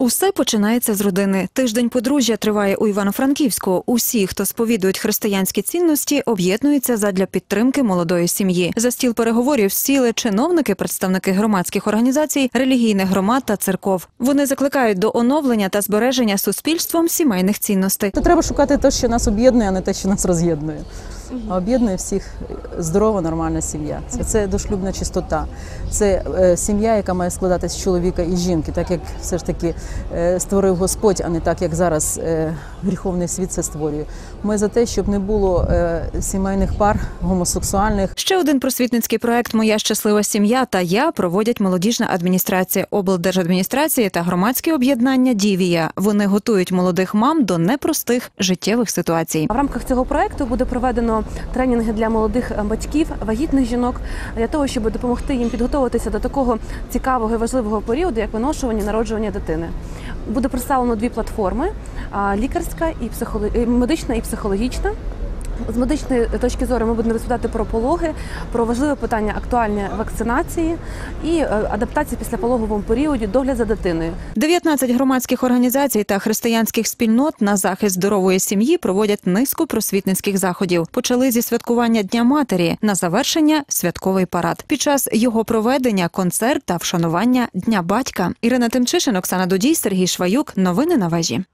Усе починається з родини. Тиждень подружжя триває у Івано-Франківську. Усі, хто сповідують християнські цінності, об'єднуються задля підтримки молодої сім'ї. За стіл переговорів сіли чиновники, представники громадських організацій, релігійних громад та церков. Вони закликають до оновлення та збереження суспільством сімейних цінностей. Треба шукати те, що нас об'єднує, а не те, що нас роз'єднує. Об'єднує всіх здорова, нормальна сім'я. Це, це дошлюбна чистота. Це е, сім'я, яка має складатися з чоловіка і жінки, так як все ж таки е, створив Господь, а не так, як зараз е, гріховний світ це створює. Ми за те, щоб не було е, сімейних пар гомосексуальних. Ще один просвітницький проект Моя щаслива сім'я та я проводять молодіжна адміністрація, облдержадміністрації та громадське об'єднання Дівія. Вони готують молодих мам до непростих життєвих ситуацій. В рамках цього проекту буде проведено тренінги для молодих е, батьків, вагітних жінок для того, щоб допомогти їм підготуватися до такого цікавого і важливого періоду, як виношування народжування дитини. Буде представлено дві платформи: лікарська і психоло- і медична і психологічна. З медичної точки зору ми будемо розповідати про пологи, про важливе питання актуальні вакцинації і е, адаптації після пологовому періоді, догляд за дитиною. 19 громадських організацій та християнських спільнот на захист здорової сім'ї проводять низку просвітницьких заходів. Почали зі святкування Дня матері на завершення святковий парад. Під час його проведення концерт та вшанування Дня батька. Ірина Тимчишин, Оксана Дудій, Сергій Шваюк. Новини на вежі.